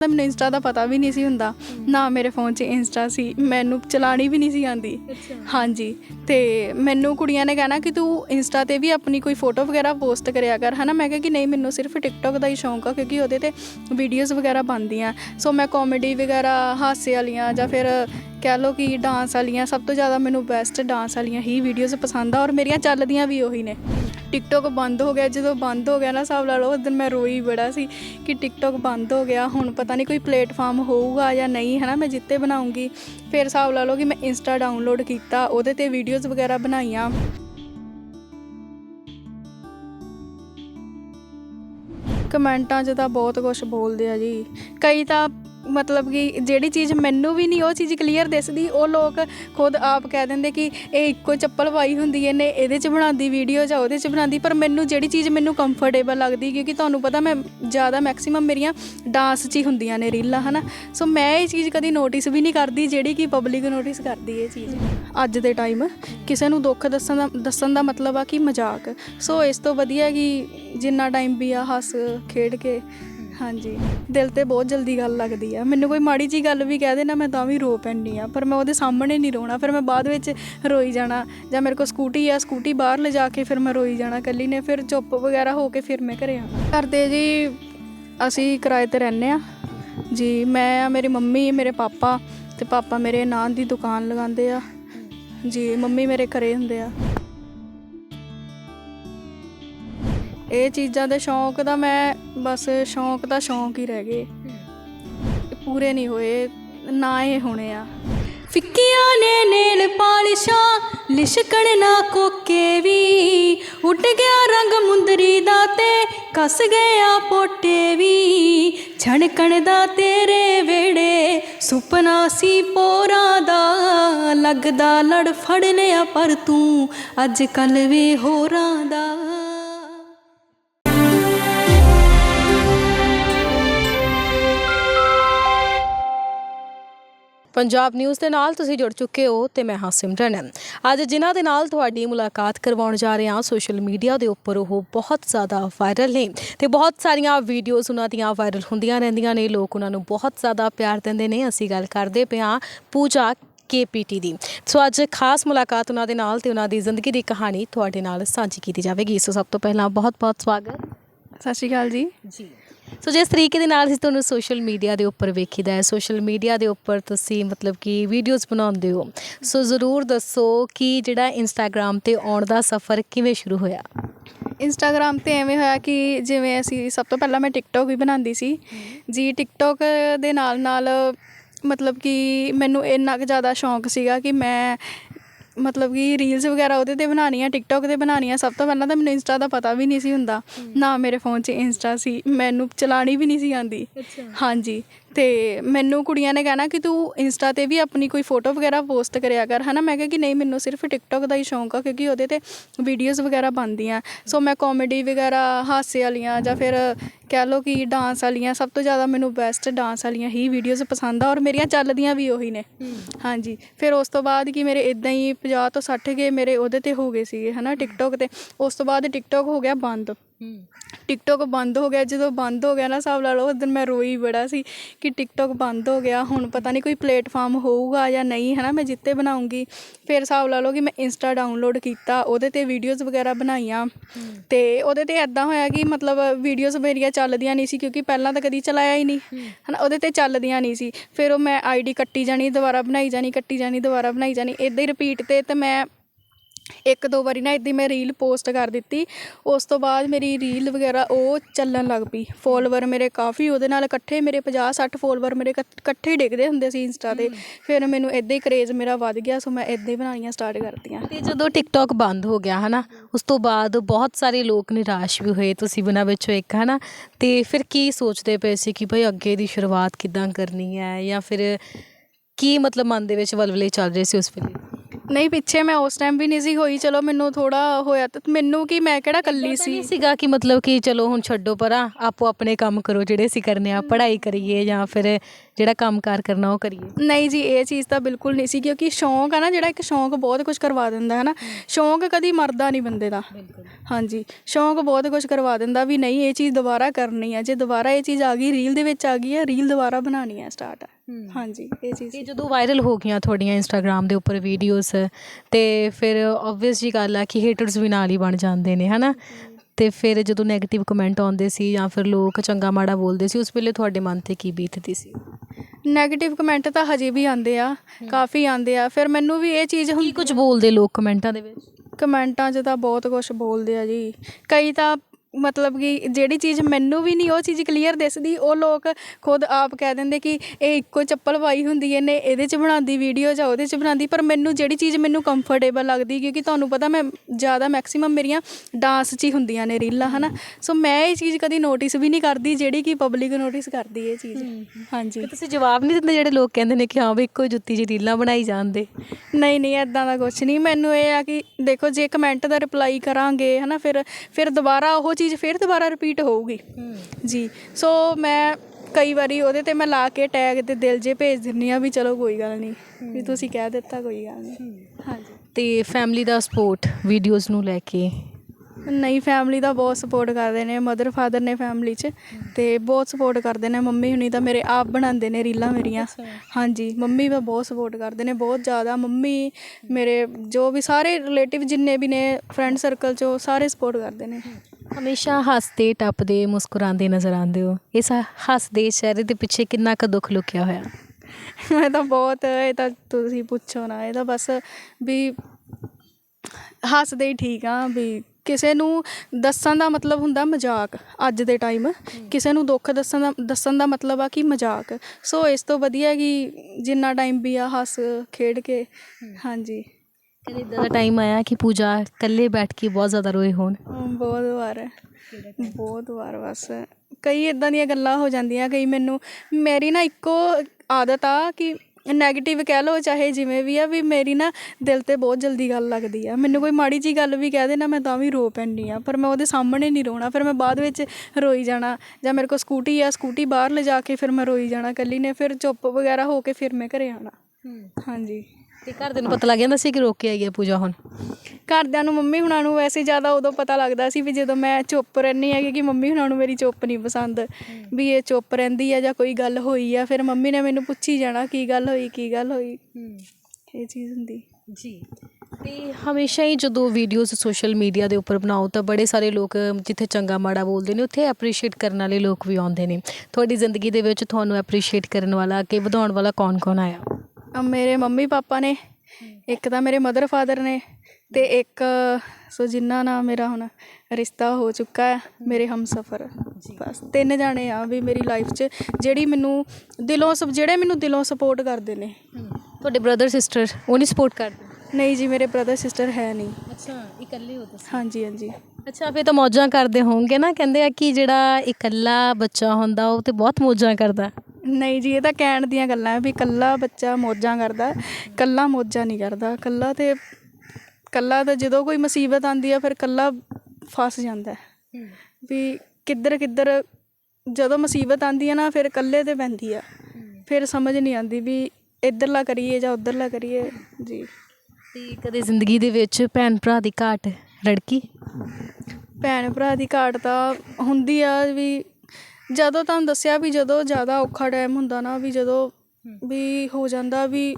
ਤਾਂ ਮੈਨੂੰ ਇੰਸਟਾ ਦਾ ਪਤਾ ਵੀ ਨਹੀਂ ਸੀ ਹੁੰਦਾ। ਨਾ ਮੇਰੇ ਫੋਨ 'ਚ ਇੰਸਟਾ ਸੀ ਮੈਨੂੰ ਚਲਾਣੀ ਵੀ ਨਹੀਂ ਸੀ ਆਂਦੀ ਹਾਂਜੀ ਤੇ ਮੈਨੂੰ ਕੁੜੀਆਂ ਨੇ ਕਹਿਣਾ ਕਿ ਤੂੰ ਇੰਸਟਾ ਤੇ ਵੀ ਆਪਣੀ ਕੋਈ ਫੋਟੋ ਵਗੈਰਾ ਪੋਸਟ ਕਰਿਆ ਕਰ ਹਨਾ? ਮੈਂ ਕਿਹਾ ਕਿ ਨਹੀਂ ਮੈਨੂੰ ਸਿਰਫ ਟਿਕਟੌਕ ਦਾ ਹੀ ਸ਼ੌਂਕ ਆ ਕਿਉਂਕਿ ਉਹਦੇ ਤੇ ਵੀਡੀਓਜ਼ ਵਗੈਰਾ ਬਣਦੀਆਂ। ਸੋ ਮੈਂ ਕਾਮੇਡੀ ਵਗੈਰਾ ਹਾਸੇ ਵਾਲੀਆਂ ਜਾਂ ਫਿਰ ਕਹਿ ਲਓ ਕਿ ਡਾਂਸ ਵਾਲੀਆਂ ਸਭ ਤੋਂ ਜ਼ਿਆਦਾ ਮੈਨੂੰ ਬੈਸਟ ਡਾਂਸ ਵਾਲੀਆਂ ਹੀ ਵੀਡੀਓਜ਼ ਪਸੰਦ ਆ ਔਰ ਮੇਰੀਆਂ ਚੱਲਦੀਆਂ ਵੀ ਉਹੀ ਨੇ। ਟਿਕਟੋਕ ਬੰਦ ਹੋ ਗਿਆ, ਜਦੋਂ ਬੰਦ ਹੋ ਗਿਆ ਨਾ ਹਿਸਾਬ ਲਾ ਲਓ, ਉਸ ਦਿਨ ਮੈਂ ਰੋਈ ਬੜਾ ਸੀ ਕਿ ਟਿਕਟੋਕ ਬੰਦ ਹੋ ਗਿਆ, ਹੁਣ ਪਤਾ ਨਹੀਂ ਕੋਈ ਪਲੇਟਫਾਰਮ ਹੋਊਗਾ ਜਾਂ ਨਹੀਂ ਹੈ ਨਾ ਮੈਂ ਜਿੱਤੇ ਬਣਾਉਂਗੀ। ਫਿਰ ਹਿਸਾਬ ਲਾ ਲਓ ਕਿ ਮੈਂ ਇੰਸਟਾ ਡਾਊਨਲੋਡ ਕੀਤਾ, ਉਹਦੇ ਤੇ ਵੀਡੀਓਜ਼ ਵਗੈਰਾ ਬਣਾਈਆਂ। ਕਮੈਂਟਾਂ 'ਚ ਤਾਂ ਬਹੁਤ ਕੁਝ ਬੋਲਦੇ ਆ ਜੀ। ਕਈ ਤਾਂ ਮਤਲਬ ਕਿ ਜਿਹੜੀ ਚੀਜ਼ ਮੈਨੂੰ ਵੀ ਨਹੀਂ, ਉਹ ਚੀਜ਼ ਕਲੀਅਰ ਦਿਸਦੀ, ਉਹ ਲੋਕ ਖੁਦ ਆਪ ਕਹਿ ਦਿੰਦੇ ਕਿ ਇਹ ਇੱਕੋ ਚੱਪਲ ਪਾਈ ਹੁੰਦੀ ਇਹਨੇ ਇਹਦੇ 'ਚ ਬਣਾਉਂਦੀ ਵੀਡੀਓ ਜਾਂ ਉਹਦੇ 'ਚ ਬਣਾਉਂਦੀ, ਪਰ ਮੈਨੂੰ ਜਿਹੜੀ ਚੀਜ਼ ਮੈਨੂੰ ਕੰਫਰਟੇਬਲ ਲੱਗਦੀ, ਕਿਉਂਕਿ ਤੁਹਾਨੂੰ ਪਤਾ ਮੈਂ ਜ਼ਿਆਦਾ ਮੈਕਸਿਮਮ ਮੇਰੀਆਂ ਡਾਂਸ 'ਚ ਹੀ ਹੁੰਦੀਆਂ ਨੇ ਰੀਲਾਂ, ਹਨਾ? ਸੋ ਮੈਂ ਇਹ ਚੀਜ਼ ਕਦੀ ਨੋਟਿਸ ਵੀ ਨਹੀਂ ਕਰਦੀ, ਜਿਹੜੀ ਕਿ ਪਬਲਿਕ ਨੋਟਿਸ ਕਰਦੀ ਇਹ ਚੀਜ਼। ਅੱਜ ਦੇ ਟਾਈਮ ਕਿਸੇ ਨੂੰ ਦੁੱਖ ਦੱਸਣ ਦਾ ਦੱਸਣ ਦਾ ਮਤਲਬ ਆ ਕਿ ਮਜ਼ਾਕ। ਸੋ ਇਸ ਤੋਂ ਵਧੀਆ ਕਿ ਜਿੰਨਾ ਟਾਈਮ ਵੀ ਆ ਹੱਸ ਖੇਡ ਕੇ ਹਾਂਜੀ। ਦਿਲ ਤੇ ਬਹੁਤ ਜਲਦੀ ਗੱਲ ਲੱਗਦੀ ਆ। ਮੈਨੂੰ ਕੋਈ ਮਾੜੀ ਜੀ ਗੱਲ ਵੀ ਕਹਿ ਦੇ ਨਾ, ਮੈਂ ਤਾਂ ਵੀ ਰੋ ਪੈਂਦੀ ਆ। ਪਰ ਮੈਂ ਉਹਦੇ ਸਾਹਮਣੇ ਨਹੀਂ ਰੋਣਾ। ਫਿਰ ਮੈਂ ਬਾਅਦ ਵਿੱਚ ਰੋਈ ਜਾਣਾ। ਜਾਂ ਮੇਰੇ ਕੋਲ ਸਕੂਟੀ ਆ, ਸਕੂਟੀ ਬਾਹਰ ਲਿਜਾ ਕੇ ਫਿਰ ਮੈਂ ਰੋਈ ਜਾਣਾ ਕੱਲੀ ਨੇ। ਫਿਰ ਚੁੱਪ ਵਗੈਰਾ ਹੋ ਕੇ ਫਿਰ ਮੈਂ ਘਰੇ ਆਉਣਾ। ਕਰਦੇ ਜੀ, ਅਸੀਂ ਕਿਰਾਏ ਤੇ ਰਹਿੰਦੇ ਆ। ਜੀ, ਮੈਂ, ਮੇਰੀ ਮੰਮੀ, ਮੇਰੇ ਪਾਪਾ ਤੇ ਪਾਪਾ ਮੇਰੇ ਨਾਨ ਦੀ ਦੁਕਾਨ ਲਗਾਉਂਦੇ ਆ। ਜੀ, ਮੰਮੀ ਮੇਰੇ ਘਰੇ ਹੁੰਦੇ ਆ। ਇਹ ਚੀਜ਼ਾਂ ਦੇ ਸ਼ੌਂਕ ਦਾ ਮੈਂ ਬਸ ਸ਼ੌਂਕ ਦਾ ਸ਼ੌਂਕ ਹੀ ਰਹਿ ਗਏ। ਪੂਰੇ ਨਹੀਂ ਹੋਏ, ਨਾ ਇਹ ਹੋਣੇ ਆ। ਫਿੱਕੀਆਂ ਨੇ ਨੇਲ ਪਾਲਿਸ਼ਾਂ, ਲਿਸ਼ਕਣ ਨਾ ਕੋਕੇ ਵੀ। ਉੱਡ ਗਿਆ ਰੰਗ ਮੁੰਦਰੀ ਦਾ ਤੇ ਕੱਸ ਗਿਆ ਪੋਟੇ ਵੀ। ਛਣਕਣ ਦਾ ਤੇਰੇ ਵੇੜੇ, ਸੁਪਨਾ ਸੀ ਪੋਰਾਂ ਦਾ। ਲੱਗਦਾ ਲੜ ਫੜ ਲਿਆ ਪਰ ਤੂੰ ਅੱਜ ਕੱਲ ਵੇ ਹੋਰਾਂ ਦਾ। ਪੰਜਾਬ ਨਿਊਜ਼ ਦੇ ਨਾਲ ਤੁਸੀਂ ਜੁੜ ਚੁੱਕੇ ਹੋ ਤੇ ਮੈਂ ਹਾਂ ਸਿਮਰਨ। ਅੱਜ ਜਿਨ੍ਹਾਂ ਦੇ ਨਾਲ ਤੁਹਾਡੀ ਮੁਲਾਕਾਤ ਕਰਵਾਉਣ ਜਾ ਰਹੇ ਹਾਂ ਸੋਸ਼ਲ ਮੀਡੀਆ ਦੇ ਉੱਪਰ ਉਹ ਬਹੁਤ ਜ਼ਿਆਦਾ ਵਾਇਰਲ ਨੇ ਤੇ ਬਹੁਤ ਸਾਰੀਆਂ ਵੀਡੀਓਜ਼ ਉਹਨਾਂ ਦੀਆਂ ਵਾਇਰਲ ਹੁੰਦੀਆਂ ਰਹਿੰਦੀਆਂ ਨੇ ਲੋਕ ਉਹਨਾਂ ਨੂੰ ਬਹੁਤ ਜ਼ਿਆਦਾ ਪਿਆਰ ਦਿੰਦੇ ਨੇ। ਅਸੀਂ ਗੱਲ ਕਰਦੇ ਪਏ ਹਾਂ ਪੂਜਾ ਕੇਪੀਟੀ ਦੀ। ਸੋ ਅੱਜ ਖਾਸ ਮੁਲਾਕਾਤ ਉਹਨਾਂ ਦੇ ਨਾਲ ਤੇ ਉਹਨਾਂ ਦੀ ਜ਼ਿੰਦਗੀ ਦੀ ਕਹਾਣੀ ਤੁਹਾਡੇ ਨਾਲ ਸਾਂਝੀ ਕੀਤੀ ਜਾਵੇਗੀ। ਸੋ ਸਭ ਤੋਂ ਪਹਿਲਾਂ ਬਹੁਤ-ਬਹੁਤ ਸਵਾਗਤ। ਸਤਿ ਸ਼੍ਰੀ ਅਕਾਲ ਜੀ। ਜੀ। ਸੋ ਜਿਸ ਤਰੀਕੇ ਦੇ ਨਾਲ ਅਸੀਂ ਤੁਹਾਨੂੰ ਸੋਸ਼ਲ ਮੀਡੀਆ ਦੇ ਉੱਪਰ ਵੇਖੀਦਾ ਹੈ ਸੋਸ਼ਲ ਮੀਡੀਆ ਦੇ ਉੱਪਰ ਤੁਸੀਂ ਮਤਲਬ ਕਿ ਵੀਡੀਓਜ਼ ਬਣਾਉਂਦੇ ਹੋ। ਸੋ ਜ਼ਰੂਰ ਦੱਸੋ ਕਿ ਜਿਹੜਾ ਇੰਸਟਾਗ੍ਰam ਤੇ ਆਉਣ ਦਾ ਸਫ਼ਰ ਕਿਵੇਂ ਸ਼ੁਰੂ ਹੋਇਆ? ਇੰਸਟਾਗ੍ਰam ਤੇ ਐਵੇਂ ਹੋਇਆ ਕਿ ਜਿਵੇਂ ਅਸੀਂ ਸਭ ਤੋਂ ਪਹਿਲਾਂ ਮੈਂ ਟਿਕਟੋਕ ਵੀ ਬਣਾਉਂਦੀ ਸੀ। ਜੀ ਟਿਕਟੋਕ ਦੇ ਨਾਲ ਨਾਲ ਮਤਲਬ ਕਿ ਮੈਨੂੰ ਇੰਨਾ ਕੁ ਜ਼ਿਆਦਾ ਸ਼ੌਂਕ ਸੀਗਾ ਕਿ ਮੈਂ ਮਤਲਬ ਕਿ ਰੀਲਸ ਵਗੈਰਾ ਉਹਦੇ ਤੇ ਬਣਾਉਣੀਆਂ ਟਿਕਟੌਕ ਤੇ ਬਣਾਉਣੀਆਂ ਸਭ ਤੋਂ ਪਹਿਲਾਂ ਤਾਂ ਮੈਨੂੰ ਇੰਸਟਾ ਦਾ ਪਤਾ ਵੀ ਨਹੀਂ ਸੀ ਹੁੰਦਾ। ਨਾ ਮੇਰੇ ਫੋਨ 'ਚ ਇੰਸਟਾ ਸੀ ਮੈਨੂੰ ਚਲਾਣੀ ਵੀ ਨਹੀਂ ਸੀ ਆਂਦੀ ਹਾਂਜੀ। ਤੇ ਮੈਨੂੰ ਕੁੜੀਆਂ ਨੇ ਕਹਿਣਾ ਕਿ ਤੂੰ ਇੰਸਟਾ ਤੇ ਵੀ ਆਪਣੀ ਕੋਈ ਫੋਟੋ ਵਗੈਰਾ ਪੋਸਟ ਕਰਿਆ ਕਰ ਹਨਾ? ਮੈਂ ਕਿਹਾ ਕਿ ਨਹੀਂ ਮੈਨੂੰ ਸਿਰਫ ਟਿਕਟੌਕ ਦਾ ਹੀ ਸ਼ੌਂਕ ਆ ਕਿਉਂਕਿ ਉਹਦੇ ਤੇ ਵੀਡੀਓਜ਼ ਵਗੈਰਾ ਬਣਦੀਆਂ। ਸੋ ਮੈਂ ਕਾਮੇਡੀ ਵਗੈਰਾ ਹਾਸੇ ਵਾਲੀਆਂ ਜਾਂ ਫਿਰ ਕਹਿ ਲਓ ਕਿ ਡਾਂਸ ਵਾਲੀਆਂ ਸਭ ਤੋਂ ਜ਼ਿਆਦਾ ਮੈਨੂੰ ਬੈਸਟ ਡਾਂਸ ਵਾਲੀਆਂ ਹੀ ਵੀਡੀਓਜ਼ ਪਸੰਦ ਆ ਔਰ ਮੇਰੀਆਂ ਚੱਲਦੀਆਂ ਵੀ ਉਹੀ ਨੇ। ਹਾਂਜੀ। ਫਿਰ ਉਸ ਤੋਂ ਬਾਅਦ ਕਿ ਮੇਰੇ ਇਦਾਂ ਹੀ 50 ਤੋਂ 60 ਕੇ ਮੇਰੇ ਉਹਦੇ ਤੇ ਹੋ ਗਏ ਸੀਗੇ ਹਨਾ? ਟਿਕਟੌਕ ਤੇ। ਉਸ ਤੋਂ ਬਾਅਦ ਟਿਕਟੌਕ ਹੋ ਗਿਆ ਬੰਦ। ਟਿਕਟੋਕ ਬੰਦ ਹੋ ਗਿਆ। ਜਦੋਂ ਬੰਦ ਹੋ ਗਿਆ ਨਾ ਹਿਸਾਬ ਲਾ ਲਓ, ਉਸ ਦਿਨ ਮੈਂ ਰੋਈ ਬੜਾ ਸੀ ਕਿ ਟਿਕਟੋਕ ਬੰਦ ਹੋ ਗਿਆ। ਹੁਣ ਪਤਾ ਨਹੀਂ ਕੋਈ ਪਲੇਟਫਾਰਮ ਹੋਊਗਾ ਜਾਂ ਨਹੀਂ ਹੈ ਨਾ ਮੈਂ ਜਿੱਤੇ ਬਣਾਉਂਗੀ। ਫਿਰ ਹਿਸਾਬ ਲਾ ਲਓ ਕਿ ਮੈਂ ਇੰਸਟਾ ਡਾਊਨਲੋਡ ਕੀਤਾ, ਉਹਦੇ ਤੇ ਵੀਡੀਓਜ਼ ਵਗੈਰਾ ਬਣਾਈਆਂ। ਅਤੇ ਉਹਦੇ ਤੇ ਐਦਾਂ ਹੋਇਆ ਕਿ ਮਤਲਬ ਵੀਡੀਓਜ਼ ਮੇਰੀਆਂ ਚੱਲਦੀਆਂ ਨਹੀਂ ਸੀ, ਕਿਉਂਕਿ ਪਹਿਲਾਂ ਤਾਂ ਕਦੀ ਚਲਾਇਆ ਹੀ ਨਹੀਂ ਹੈ ਨਾ ਉਹਦੇ ਤੇ ਚੱਲਦੀਆਂ ਨਹੀਂ ਸੀ। ਫਿਰ ਉਹ ਮੈਂ ਆਈਡੀ ਕੱਟੀ ਜਾਣੀ, ਦੁਬਾਰਾ ਬਣਾਈ ਜਾਣੀ, ਕੱਟੀ ਜਾਣੀ, ਦੁਬਾਰਾ ਬਣਾਈ ਜਾਣੀ ਇਦਾਂ ਹੀ ਰਿਪੀਟ ਤੇ ਤੇ ਮੈਂ ਇੱਕ ਦੋ ਵਾਰੀ ਨਾ ਇਦਾਂ ਮੈਂ ਰੀਲ ਪੋਸਟ ਕਰ ਦਿੱਤੀ। ਉਸ ਤੋਂ ਬਾਅਦ ਮੇਰੀ ਰੀਲ ਵਗੈਰਾ ਉਹ ਚੱਲਣ ਲੱਗ ਪਈ। ਫੋਲੋਵਰ ਮੇਰੇ ਕਾਫੀ ਉਹਦੇ ਨਾਲ ਇਕੱਠੇ ਮੇਰੇ 50 60 ਫੋਲੋਵਰ ਮੇਰੇ ਇਕੱਠ- ਡਿੱਗਦੇ ਹੁੰਦੇ ਸੀ ਇੰਸਟਾ ਤੇ। ਫਿਰ ਮੈਨੂੰ ਇਦਾਂ ਹੀ ਕਰੇਜ਼ ਮੇਰਾ ਵੱਧ ਗਿਆ ਸੋ ਮੈਂ ਇਦਾਂ ਹੀ ਬਣਾਉਣੀਆਂ ਸਟਾਰਟ ਕਰਤੀਆਂ। ਤੇ ਜਦੋਂ ਟਿਕਟੌਕ ਬੰਦ ਹੋ ਗਿਆ ਹਨਾ ਉਸ ਤੋਂ ਬਾਅਦ ਬਹੁਤ ਸਾਰੇ ਲੋਕ ਨਿਰਾਸ਼ ਵੀ ਹੋਏ ਤੁਸੀਂ ਬਿਨਾਂ ਵਿੱਚੋਂ ਇੱਕ ਹਨਾ। ਤੇ ਫਿਰ ਕੀ ਸੋਚਦੇ ਪਏ ਸੀ ਕਿ ਭਾਈ ਅੱਗੇ ਦੀ ਸ਼ੁਰੂਆਤ ਕਿੱਦਾਂ ਕਰਨੀ ਹੈ ਜਾਂ ਫਿਰ ਕੀ ਮਤਲਬ ਮਨ ਦੇ ਵਿੱਚ ਵਲਵਲੇ ਚੱਲ ਰਹੇ ਸੀ ਉਸ ਵੇਲੇ? ਨਹੀਂ ਪਿੱਛੇ ਮੈਂ ਉਸ ਟਾਈਮ ਵੀ ਨਹੀਂ ਸੀ ਹੋਈ। ਚਲੋ ਮੈਨੂੰ ਥੋੜਾ ਹੋਇਆ ਤਾਂ ਮੈਨੂੰ ਕੀ ਮੈਂ ਕਿਹੜਾ ਕੱਲੀ ਸੀ? ਨਹੀਂ ਸੀਗਾ ਕਿ ਮਤਲਬ ਕਿ ਚਲੋ ਹੁਣ ਛੱਡੋ ਪਰਾਂ ਆਪੋ ਆਪਣੇ ਕੰਮ ਕਰੋ ਜਿਹੜੇ ਅਸੀਂ ਕਰਨੇ ਆ ਪੜ੍ਹਾਈ ਕਰੀਏ ਜਾਂ ਫਿਰ ਜਿਹੜਾ ਕੰਮਕਾਰ ਕਰਨਾ ਉਹ ਕਰੀਏ। ਨਹੀਂ ਜੀ ਇਹ ਚੀਜ਼ ਤਾਂ ਬਿਲਕੁਲ ਨਹੀਂ ਸੀ ਕਿਉਂਕਿ ਸ਼ੌਂਕ ਆ ਨਾ ਜਿਹੜਾ ਇੱਕ ਸ਼ੌਂਕ ਬਹੁਤ ਕੁਝ ਕਰਵਾ ਦਿੰਦਾ ਹੈ ਨਾ ਸ਼ੌਂਕ ਕਦੀ ਮਰਦਾ ਨਹੀਂ ਬੰਦੇ ਦਾ। ਹਾਂਜੀ ਸ਼ੌਂਕ ਬਹੁਤ ਕੁਝ ਕਰਵਾ ਦਿੰਦਾ ਵੀ ਨਹੀਂ ਇਹ ਚੀਜ਼ ਦੁਬਾਰਾ ਕਰਨੀ ਹੈ ਜੇ ਦੁਬਾਰਾ ਇਹ ਚੀਜ਼ ਆ ਗਈ ਰੀਲ ਦੇ ਵਿੱਚ ਆ ਗਈ ਹੈ ਰੀਲ ਦੁਬਾਰਾ ਬਣਾਉਣੀ ਹੈ ਸਟਾਰਟ ਹਾਂਜੀ ਇਹ ਚੀਜ਼ ਤੇ ਜਦੋਂ ਵਾਇਰਲ ਹੋ ਗਈਆਂ ਤੁਹਾਡੀਆਂ ਇੰਸਟਾਗ੍ਰam ਦੇ ਉੱਪਰ ਵੀਡੀਓਜ਼ ਤੇ ਫਿਰ ਆਬਵੀਅਸ ਜੀ ਗੱਲ ਆ ਕਿ ਹੇਟਰਸ ਵੀ ਨਾਲ ਹੀ ਬਣ ਜਾਂਦੇ ਨੇ ਹਨਾ? ਤੇ ਫਿਰ ਜਦੋਂ 네ਗੇਟਿਵ ਕਮੈਂਟ ਆਉਂਦੇ ਸੀ ਜਾਂ ਫਿਰ ਲੋਕ ਚੰਗਾ ਮਾੜਾ ਬੋਲਦੇ ਸੀ ਉਸ ਵੇਲੇ ਤੁਹਾਡੇ ਮਨ ਤੇ ਕੀ ਬੀਤਦੀ ਸੀ? ਨੈਗੇਟਿਵ ਕਮੈਂਟ ਤਾਂ ਹਜੇ ਵੀ ਆਉਂਦੇ ਆ ਕਾਫੀ ਆਉਂਦੇ ਆ। ਫਿਰ ਮੈਨੂੰ ਵੀ ਇਹ ਚੀਜ਼ ਹੁਣ ਕੁਝ ਬੋਲਦੇ ਲੋਕ ਕਮੈਂਟਾਂ ਦੇ ਵਿੱਚ? ਕਮੈਂਟਾਂ 'ਚ ਤਾਂ ਬਹੁਤ ਕੁਝ ਬੋਲਦੇ ਆ ਜੀ। ਕਈ ਤਾਂ ਮਤਲਬ ਕਿ ਜਿਹੜੀ ਚੀਜ਼ ਮੈਨੂੰ ਵੀ ਨਹੀਂ ਉਹ ਚੀਜ਼ ਕਲੀਅਰ ਦਿਸਦੀ ਉਹ ਲੋਕ ਖੁਦ ਆਪ ਕਹਿ ਦਿੰਦੇ ਕਿ ਇਹ ਇੱਕੋ ਚੱਪਲ ਪਾਈ ਹੁੰਦੀ ਇਹਨੇ ਇਹਦੇ 'ਚ ਬਣਾਉਂਦੀ ਵੀਡੀਓ ਜਾਂ ਉਹਦੇ 'ਚ ਬਣਾਉਂਦੀ ਪਰ ਮੈਨੂੰ ਜਿਹੜੀ ਚੀਜ਼ ਮੈਨੂੰ ਕੰਫਰਟੇਬਲ ਲੱਗਦੀ ਕਿਉਂਕਿ ਤੁਹਾਨੂੰ ਪਤਾ ਮੈਂ ਜ਼ਿਆਦਾ ਮੈਕਸਿਮਮ ਮੇਰੀਆਂ ਡਾਂਸ 'ਚ ਹੀ ਹੁੰਦੀਆਂ ਨੇ ਰੀਲਾਂ ਹਨਾ? ਸੋ ਮੈਂ ਇਹ ਚੀਜ਼ ਕਦੀ ਨੋਟਿਸ ਵੀ ਨਹੀਂ ਕਰਦੀ ਜਿਹੜੀ ਕਿ ਪਬਲਿਕ ਨੋਟਿਸ ਕਰਦੀ ਇਹ ਚੀਜ਼। ਹਾਂਜੀ। ਤੁਸੀਂ ਜਵਾਬ ਨਹੀਂ ਦਿੰਦੇ ਜਿਹੜੇ ਲੋਕ ਕਹਿੰਦੇ ਨੇ ਕਿ ਹਾਂ ਵੀ ਇੱਕੋ ਜੁੱਤੀ 'ਚ ਰੀਲਾਂ ਬਣਾਈ ਜਾਂਦੇ? ਨਹੀਂ ਨਹੀਂ ਐਦਾਂ ਦਾ ਕੁਝ ਨਹੀਂ। ਮੈਨੂੰ ਇਹ ਆ ਕਿ ਦੇਖੋ ਜੇ ਕਮੈਂਟ ਦਾ ਰਿਪਲਾਈ ਕਰਾਂਗੇ ਹਨਾ ਫਿਰ ਫਿਰ ਦੁਬਾਰਾ ਉਹ ਚੀਜ਼ ਫਿਰ ਦੁਬਾਰਾ ਰਿਪੀਟ ਹੋਊਗੀ। ਜੀ। ਸੋ ਮੈਂ ਕਈ ਵਾਰੀ ਉਹਦੇ ਤੇ ਮੈਂ ਲਾ ਕੇ ਟੈਗ ਤੇ ਦਿਲ ਜੇ ਭੇਜ ਦਿੰਨੀ ਆ ਵੀ ਚਲੋ ਕੋਈ ਗੱਲ ਨਹੀਂ ਵੀ ਤੁਸੀਂ ਕਹਿ ਦਿੱਤਾ ਕੋਈ ਗੱਲ ਨਹੀਂ। ਹਾਂਜੀ। ਤੇ ਫੈਮਿਲੀ ਦਾ ਸਪੋਰਟ ਵੀਡੀਓਜ਼ ਨੂੰ ਲੈ ਕੇ? ਨਹੀਂ ਫੈਮਿਲੀ ਦਾ ਬਹੁਤ ਸਪੋਰਟ ਕਰਦੇ ਨੇ। ਮਦਰ ਫਾਦਰ ਨੇ ਫੈਮਿਲੀ 'ਚ ਤੇ ਬਹੁਤ ਸਪੋਰਟ ਕਰਦੇ ਨੇ। ਮੰਮੀ ਹੁਣੀ ਤਾਂ ਮੇਰੇ ਆਪ ਬਣਾਉਂਦੇ ਨੇ ਰੀਲਾਂ ਮੇਰੀਆਂ। ਹਾਂਜੀ ਮੰਮੀ ਵੀ ਬਹੁਤ ਸਪੋਰਟ ਕਰਦੇ ਨੇ ਬਹੁਤ ਜ਼ਿਆਦਾ। ਮੰਮੀ ਮੇਰੇ ਜੋ ਵੀ ਸਾਰੇ ਰਿਲੇਟਿਵ ਜਿੰਨੇ ਵੀ ਨੇ ਫਰੈਂਡ ਸਰਕਲ 'ਚ ਉਹ ਸਾਰੇ ਸਪੋਰਟ ਕਰਦੇ ਨੇ। ਹਮੇਸ਼ਾ ਹੱਸਦੇ, ਟੱਪਦੇ, ਮੁਸਕਰਾਉਂਦੇ ਨਜ਼ਰ ਆਉਂਦੇ ਹੋ। ਇਸ ਹੱਸਦੇ ਚਿਹਰੇ ਦੇ ਪਿੱਛੇ ਕਿੰਨਾ ਕੁ ਦੁੱਖ ਲੁਕਿਆ ਹੋਇਆ? ਮੈਂ ਤਾਂ ਬਹੁਤ, ਇਹ ਤਾਂ ਤੁਸੀਂ ਪੁੱਛੋ ਨਾ, ਇਹ ਤਾਂ ਬਸ ਵੀ ਹੱਸਦੇ ਹੀ ਠੀਕ ਆ ਵੀ ਕਿਸੇ ਨੂੰ ਦੱਸਣ ਦਾ ਮਤਲਬ ਹੁੰਦਾ ਮਜ਼ਾਕ, ਅੱਜ ਦੇ ਟਾਈਮ। ਕਿਸੇ ਨੂੰ ਦੁੱਖ ਦੱਸਣ ਦਾ ਦੱਸਣ ਦਾ ਮਤਲਬ ਆ ਕਿ ਮਜ਼ਾਕ। ਸੋ ਇਸ ਤੋਂ ਵਧੀਆ ਕਿ ਜਿੰਨਾ ਟਾਈਮ ਵੀ ਆ ਹੱਸ, ਖੇਡ ਕੇ, ਹਾਂਜੀ। ਕਦੇ ਇਦਾਂ ਦਾ ਟਾਈਮ ਆਇਆ ਕਿ ਪੂਜਾ ਇਕੱਲੇ ਬੈਠ ਕੇ ਬਹੁਤ ਜ਼ਿਆਦਾ ਰੋਏ ਹੋਣ। ਬਹੁਤ ਵਾਰ ਬਹੁਤ ਵਾਰ ਬਸ। ਕਈ ਇਦਾਂ ਦੀਆਂ ਗੱਲਾਂ ਹੋ ਜਾਂਦੀਆਂ ਕਈ ਮੈਨੂੰ ਮੇਰੀ ਨਾ ਇੱਕੋ ਆਦਤ ਆ ਕਿ 네ਗੇਟਿਵ ਕਹਿ ਲਓ ਚਾਹੇ ਜਿਵੇਂ ਵੀ ਆ ਵੀ ਮੇਰੀ ਨਾ ਦਿਲ ਤੇ ਬਹੁਤ ਜਲਦੀ ਗੱਲ ਲੱਗਦੀ ਆ। ਮੈਨੂੰ ਕੋਈ ਮਾੜੀ ਜੀ ਗੱਲ ਵੀ ਕਹਿ ਦੇ ਨਾ ਮੈਂ ਤਾਂ ਵੀ ਰੋ ਪੈਂਦੀ ਆ। ਪਰ ਮੈਂ ਉਹਦੇ ਸਾਹਮਣੇ ਨਹੀਂ ਰੋਣਾ। ਫਿਰ ਮੈਂ ਬਾਅਦ ਵਿੱਚ ਰੋਈ ਜਾਣਾ। ਜਾਂ ਮੇਰੇ ਕੋਲ ਸਕੂਟੀ ਆ ਸਕੂਟੀ ਬਾਹਰ ਲਿਜਾ ਕੇ ਫਿਰ ਮੈਂ ਰੋਈ ਜਾਣਾ। ਕੱਲੀ ਨੇ ਫਿਰ ਚੁੱਪ ਵਗੈਰਾ ਹੋ ਕੇ ਫਿਰ ਮੈਂ ਘਰੇ ਆਣਾ ਹਾਂਜੀ। ਤੇ ਘਰ ਦੇ ਨੂੰ ਪਤਾ ਲੱਗ ਜਾਂਦਾ ਸੀ ਕਿ ਰੋਕ ਕੇ ਆਈ ਹੈ ਪੂਜਾ ਹੁਣ। ਘਰਦਿਆਂ ਨੂੰ ਮੰਮੀ ਹੁਣਾਂ ਨੂੰ ਵੈਸੇ ਜ਼ਿਆਦਾ ਉਦੋਂ ਪਤਾ ਲੱਗਦਾ ਸੀ ਵੀ ਜਦੋਂ ਮੈਂ ਚੁੱਪ ਰਹਿੰਦੀ ਹੈ ਕਿ ਮੰਮੀ ਹੁਣਾਂ ਨੂੰ ਮੇਰੀ ਚੁੱਪ ਨਹੀਂ ਪਸੰਦ ਵੀ ਇਹ ਚੁੱਪ ਰਹਿੰਦੀ ਆ ਜਾਂ ਕੋਈ ਗੱਲ ਹੋਈ ਆ ਫਿਰ ਮੰਮੀ ਨੇ ਮੈਨੂੰ ਪੁੱਛੀ ਜਾਣਾ ਕੀ ਗੱਲ ਹੋਈ ਕੀ ਗੱਲ ਹੋਈ। ਇਹ ਚੀਜ਼ ਹੁੰਦੀ। ਜੀ। ਤੇ ਹਮੇਸ਼ਾ ਹੀ ਜਦੋਂ ਵੀਡੀਓਜ਼ ਸੋਸ਼ਲ ਮੀਡੀਆ ਦੇ ਉੱਪਰ ਬਣਾਓ ਤਾਂ ਬੜੇ ਸਾਰੇ ਲੋਕ ਜਿੱਥੇ ਚੰਗਾ ਮਾੜਾ ਬੋਲਦੇ ਨੇ ਉੱਥੇ ਐਪਰੀਸ਼ੀਏਟ ਕਰਨ ਵਾਲੇ ਲੋਕ ਵੀ ਆਉਂਦੇ ਨੇ। ਤੁਹਾਡੀ ਜ਼ਿੰਦਗੀ ਦੇ ਵਿੱਚ ਤੁਹਾਨੂੰ ਐਪਰੀਸ਼ੀਏਟ ਕਰਨ ਵਾਲਾ ਅੱਗੇ ਵਧਾਉਣ ਵਾਲਾ ਕੌਣ-ਕੌਣ ਆਇਆ? ਮੇਰੇ ਮੰਮੀ ਪਾਪਾ ਨੇ ਇੱਕ ਤਾਂ ਮੇਰੇ ਮਦਰ ਫਾਦਰ ਨੇ ਤੇ ਇੱਕ ਸੋ ਜਿੰਨਾ ਨਾਲ ਮੇਰਾ ਹੁਣ ਰਿਸ਼ਤਾ ਹੋ ਚੁੱਕਾ ਹੈ ਮੇਰੇ ਹਮਸਫਰ। ਬਸ ਤਿੰਨ ਜਾਣੇ ਆ ਵੀ ਮੇਰੀ ਲਾਈਫ 'ਚ ਜਿਹੜੀ ਮੈਨੂੰ ਦਿਲੋਂ ਸਪ- ਜਿਹੜੇ ਮੈਨੂੰ ਦਿਲੋਂ ਸਪੋਰਟ ਕਰਦੇ ਨੇ। ਤੁਹਾਡੇ ਬ੍ਰਦਰ ਸਿਸਟਰ ਉਹ ਨਹੀਂ ਸਪੋਰਟ ਕਰਦੇ? ਨਹੀਂ ਜੀ ਮੇਰੇ ਬ੍ਰਦਰ ਸਿਸਟਰ ਹੈ ਨਹੀਂ। ਅੱਛਾ ਇਕੱਲੇ ਹੋ ਤੁਸੀਂ? ਹਾਂਜੀ ਹਾਂਜੀ। ਅੱਛਾ ਫੇ ਤਾਂ ਮੌਜਾਂ ਕਰਦੇ ਹੋਵੋਗੇ ਨਾ ਕਹਿੰਦੇ ਆ ਕਿ ਜਿਹੜਾ ਇਕੱਲਾ ਬੱਚਾ ਹੁੰਦਾ ਉਹ ਤੇ ਬਹੁਤ ਮੌਜਾਂ ਕਰਦਾ। ਨਹੀਂ ਜੀ ਇਹ ਤਾਂ ਕਹਿਣ ਦੀਆਂ ਗੱਲਾਂ ਹੈ ਵੀ ਕੱਲਾ ਬੱਚਾ ਮੌਜਾਂ ਕਰਦਾ ਕੱਲਾ ਮੌਜਾਂ ਨਹੀਂ ਕਰਦਾ ਕੱਲਾ ਤੇ ਕੱਲਾ ਤਾਂ ਜਦੋਂ ਕੋਈ ਮੁਸੀਬਤ ਆਂਦੀ ਆ ਫਿਰ ਕੱਲਾ ਫਸ ਜਾਂਦਾ। ਵੀ ਕਿੱਧਰ ਕਿੱਧਰ ਜਦੋਂ ਮੁਸੀਬਤ ਆਂਦੀ ਹੈ ਨਾ ਫਿਰ ਕੱਲੇ ਤੇ ਪੈਂਦੀ ਆ। ਫਿਰ ਸਮਝ ਨਹੀਂ ਆਂਦੀ ਵੀ ਇੱਧਰਲਾ ਕਰੀਏ ਜਾਂ ਉੱਧਰਲਾ ਕਰੀਏ ਜੀ। ਤੇ ਕਦੇ ਜ਼ਿੰਦਗੀ ਦੇ ਵਿੱਚ ਭੈਣ ਭਰਾ ਦੀ ਘਾਟ ਰੜਕੀ ਭੈਣ ਭਰਾ ਦੀ ਘਾਟ ਤਾਂ ਹੁੰਦੀ ਆ ਵੀ ਜਦੋਂ ਤੁਹਾਨੂੰ ਦੱਸਿਆ ਵੀ ਜਦੋਂ ਜ਼ਿਆਦਾ ਔਖਾ ਟਾਈਮ ਹੁੰਦਾ ਨਾ ਵੀ ਜਦੋਂ ਵੀ ਹੋ ਜਾਂਦਾ ਵੀ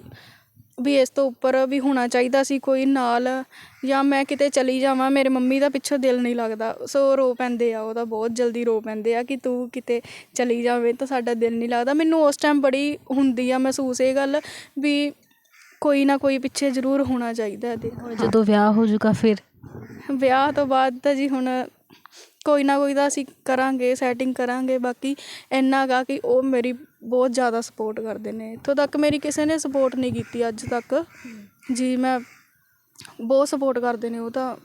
ਵੀ ਇਸ ਤੋਂ ਉੱਪਰ ਵੀ ਹੋਣਾ ਚਾਹੀਦਾ ਸੀ ਕੋਈ ਨਾਲ ਜਾਂ ਮੈਂ ਕਿਤੇ ਚਲੀ ਜਾਵਾਂ ਮੇਰੇ ਮੰਮੀ ਦਾ ਪਿੱਛੋਂ ਦਿਲ ਨਹੀਂ ਲੱਗਦਾ। ਸੋ ਰੋ ਪੈਂਦੇ ਆ ਉਹਦਾ ਬਹੁਤ ਜਲਦੀ ਰੋ ਪੈਂਦੇ ਆ ਕਿ ਤੂੰ ਕਿਤੇ ਚਲੀ ਜਾਵੇਂ ਤਾਂ ਸਾਡਾ ਦਿਲ ਨਹੀਂ ਲੱਗਦਾ। ਮੈਨੂੰ ਉਸ ਟਾਈਮ ਬੜੀ ਹੁੰਦੀ ਆ ਮਹਿਸੂਸ ਇਹ ਗੱਲ ਵੀ ਕੋਈ ਨਾ ਕੋਈ ਪਿੱਛੇ ਜ਼ਰੂਰ ਹੋਣਾ ਚਾਹੀਦਾ ਇਹਦੇ ਜਦੋਂ ਵਿਆਹ ਹੋ ਜਾਊਗਾ ਫਿਰ? ਵਿਆਹ ਤੋਂ ਬਾਅਦ ਤਾਂ ਜੀ ਹੁਣ ਕੋਈ ਨਾ ਕੋਈ ਤਾਂ ਅਸੀਂ ਕਰਾਂਗੇ ਸੈਟਿੰਗ ਕਰਾਂਗੇ, ਬਾਕੀ ਇੰਨਾ ਗਾ ਕਿ ਉਹ ਮੇਰੀ ਬਹੁਤ ਜ਼ਿਆਦਾ ਸਪੋਰਟ ਕਰਦੇ ਨੇ। ਇੱਥੋਂ ਤੱਕ ਮੇਰੀ ਕਿਸੇ ਨੇ ਸਪੋਰਟ ਨਹੀਂ ਕੀਤੀ ਅੱਜ ਤੱਕ। ਜੀ, ਮੈਂ ਬਹੁਤ ਸਪੋਰਟ ਕਰਦੇ ਨੇ ਉਹ ਤਾਂ।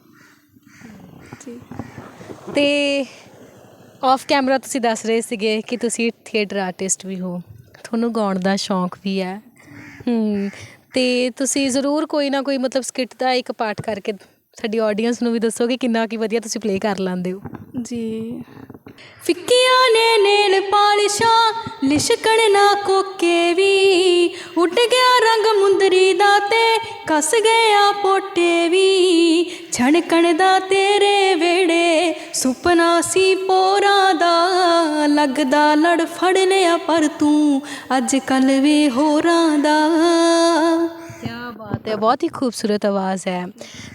ਜੀ। ਤੇ ਆਫ ਕੈਮਰਾ ਤੁਸੀਂ ਦੱਸ ਰਹੇ ਸੀਗੇ ਕਿ ਤੁਸੀਂ ਥੀਏਟਰ ਆਰਟਿਸਟ ਵੀ ਹੋ। ਤੁਹਾਨੂੰ ਗਾਉਣ ਦਾ ਸ਼ੌਂਕ ਵੀ ਹੈ। ਹੂੰ, ਤੇ ਤੁਸੀਂ ਜ਼ਰੂਰ ਕੋਈ ਨਾ ਕੋਈ ਮਤਲਬ ਸਕਿੱਟ ਦਾ ਇੱਕ ਪਾਰਟ ਕਰਕੇ ਸਾਡੀ ਆਡੀਅנס ਨੂੰ ਵੀ ਦੱਸੋ ਕਿ ਕਿੰਨਾ ਕੀ ਵਧੀਆ ਤੁਸੀਂ ਪਲੇ ਕਰ ਲੈਂਦੇ ਹੋ। ਜੀ। ਫਿੱਕੀਆਂ ਨੇ ਨੇਲ ਪਾਲਿਸ਼ਾਂ ਲਿਸ਼ਕਣ ਨਾ ਕੋਕੇ ਵੀ। ਉੱਡ ਗਿਆ ਰੰਗ ਮੁੰਦਰੀ ਦਾ ਤੇ ਕੱਸ ਗਿਆ ਪੋਟੇ ਵੀ। ਛਣਕਣ ਦਾ ਤੇਰੇ ਵੇੜੇ ਸੁਪਨਾ ਸੀ ਪੋਰਾਂ ਦਾ। ਲੱਗਦਾ ਲੜ ਫੜ ਲਿਆ ਪਰ ਤੂੰ ਅੱਜ ਕੱਲ ਵੇ ਹੋਰਾਂ ਦਾ। ਕੀ ਬਾਤ ਹੈ। ਬਹੁਤ ਹੀ ਖੂਬਸੂਰਤ ਆਵਾਜ਼ ਹੈ।